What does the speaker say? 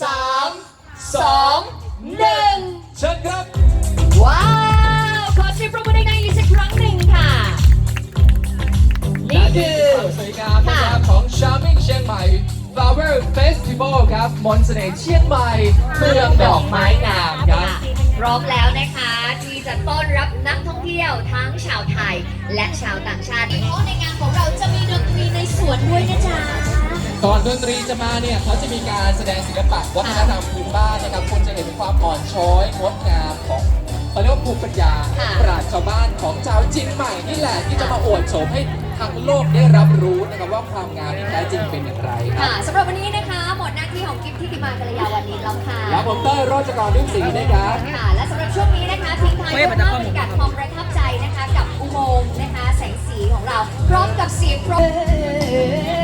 สามสองหนึ่งเชิญครับ ว้าว ขอเสียงปรบมือดังๆอีกสักครั้งหนึ่งค่ะ นี่คือความสวยงามนะครับของ Charming เชียงใหม่ Flower Festival ครับ มนต์เสน่ห์เชียงใหม่เมืองดอกไม้งามครับ พร้อมแล้วนะคะที่จะต้อนรับนักท่องเที่ยวทั้งชาวไทยและชาวต่างชาติเพราะในงานของเราจะมี ก่อนดนตรีจะมาเนี่ยเขาจะมีการแสดงศิลปะวัฒนธรรมพื้นบ้านนะครับคุณจะเห็นถึงความอ่อนช้อยงดงามของเขาเรียกว่าภูมิปัญญาค่ะ ปราชญ์ชาวบ้านของชาวจีนใหม่นี่แหละที่จะมาอวดโฉมให้ทั้งโลกได้รับรู้นะครับว่าความงามที่แท้จริงเป็นอย่างไรครัค่ะบสำหรับวันนี้นะคะหมดหน้าที่ของกิฟที่ติมากัลยาวันนี้แล้วค่ะแล้วผมเต้ยโรจกรรุ่งศรีนะครับ ค่ะ และสำหรับช่วงนี้นะคะทิ้งท้ายด้วยภาพบรรยากาศความประทับใจนะคะ กับอุโมงค์นะคะ แสงสีของเรา พร้อมกับเสียงปรบ Some